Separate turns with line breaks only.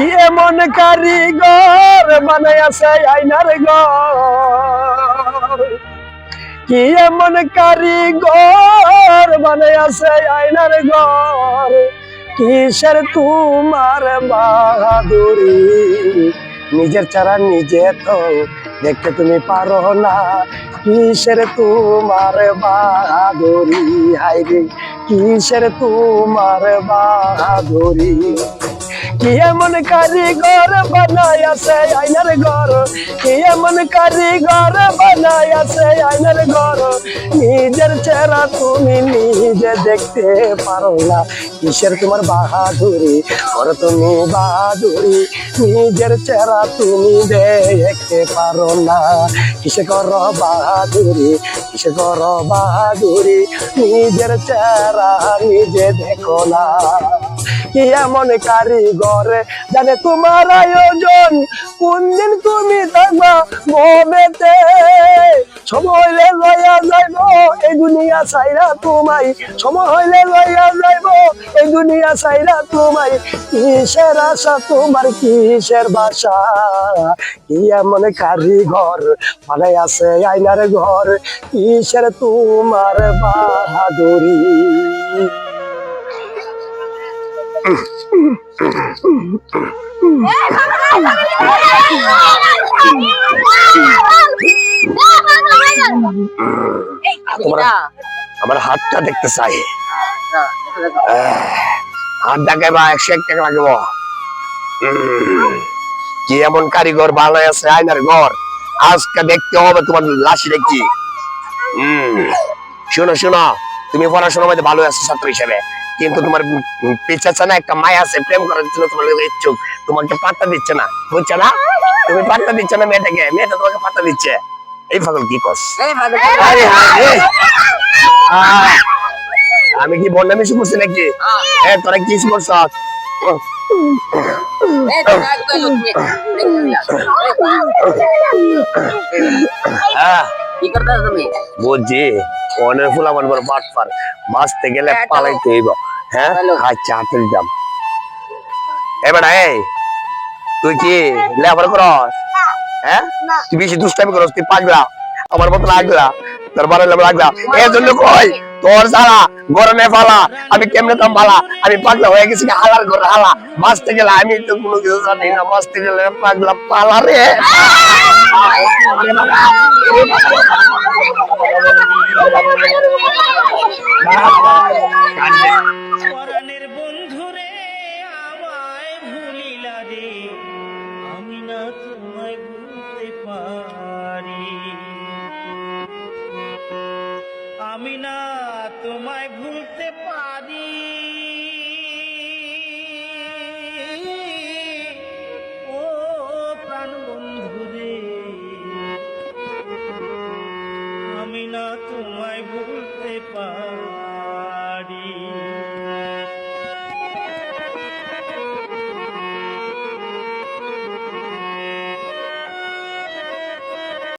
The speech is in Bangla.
কি এমন কারিগর বানাইয়াছে আইনার ঘর? কি এমন কারিগর বানাইয়াছে আইনার ঘর? কিসের তোমার বাহাদুরি? নিজের চারা নিজে তো দেখতে তুমি পারো না। কিসের তোমার বাহাদুরি? হাইরে কিসের তোমার বাহাদুরি? কি এমন কারিগর বানাই আছে আইনার ঘর? কি এমন কারিগর বানাই আছে আইনার ঘর? নিজের চেহারা তুমি নিজে দেখতে পারো না। কিসের তোমার বাহাদুরি? কর তুমি বাহাদুরি। নিজের চেহারা তুমি দেখতে পারো না। কিসে কর বাহাদুরি? কিসে কর বাহাদুরি? নিজের চেহারা নিজে দেখো না। কি এমন কারিগর? জানে তোমার আয়োজন, কোন দিন তুমি থাকবা মমেতে সময় হইলে লইয়া যাইব, এই দুনিয়া চাইরা তোমাই সময় হইলে লইয়া যাইব, এই দুনিয়া চাইরা তোমাই কিসের আশা, তোমার কিসের বাসা? কি এমন কারিগর? বানাই আছে আইনার ঘর, কিসের তোমার বাহাদুরি? আমার হাতটা দেখতে চাই। হাত দেখাই বা একশো এক টাকা লাগবে। কি এমন কারিগর ভালো আছে, আয়নার ঘর। আজকে দেখতে হবে তোমার লাশি দেখি। শোনো শোনো, তুমি পড়াশোনার মধ্যে ভালো আছো ছাত্র হিসেবে। কিন্তু তোমার পেঁচাচ্ছে না একটা মায় আছে প্রেম করার জন্য তোমার কাছে ইচ্ছুক। তোমাকে পাত্তা দিচ্ছে না বুঝছ না? তুমি পাত্তা দিচ্ছ না মেয়েটাকে মেয়েটা তোমাকে পাত্তা দিচ্ছে। এই পাগল কি কস আরে হায় রে। আহ, আমি কি বন্যা মিশু করছি নাকি? এ তোরা কি করছ? হ্যাঁ
কি করতে তুমি?
বুঝছি অনেক ফুলামান বড় বাট পার বাঁচতে গেলে
হ্যাঁ,
পালাইতে হইব। হ্যাঁ আচ্ছা হাতে দিতাম এবার এই তুই কি লেবার করস হ্যাঁ তুই বেশি দুষ্টামি করস তুই পাগলা আমার মতো লাগলা তোর বারে লেবার লাগলা এর জন্য কই তোর সারা গরমে ফালা আমি কেমনে তাম ফালা আমি পাগলা হয়ে গেছি হালার ঘরে হালা বাঁচতে গেলে আমি তো কোনো কিছু জানি না বাঁচতে গেলে পাগলা পালা রে
পরাণের যদি না তোমায় ভুলতে পারি। ও প্রাণ বন্ধু রে আমি না তোমায় ভুলতে পারি।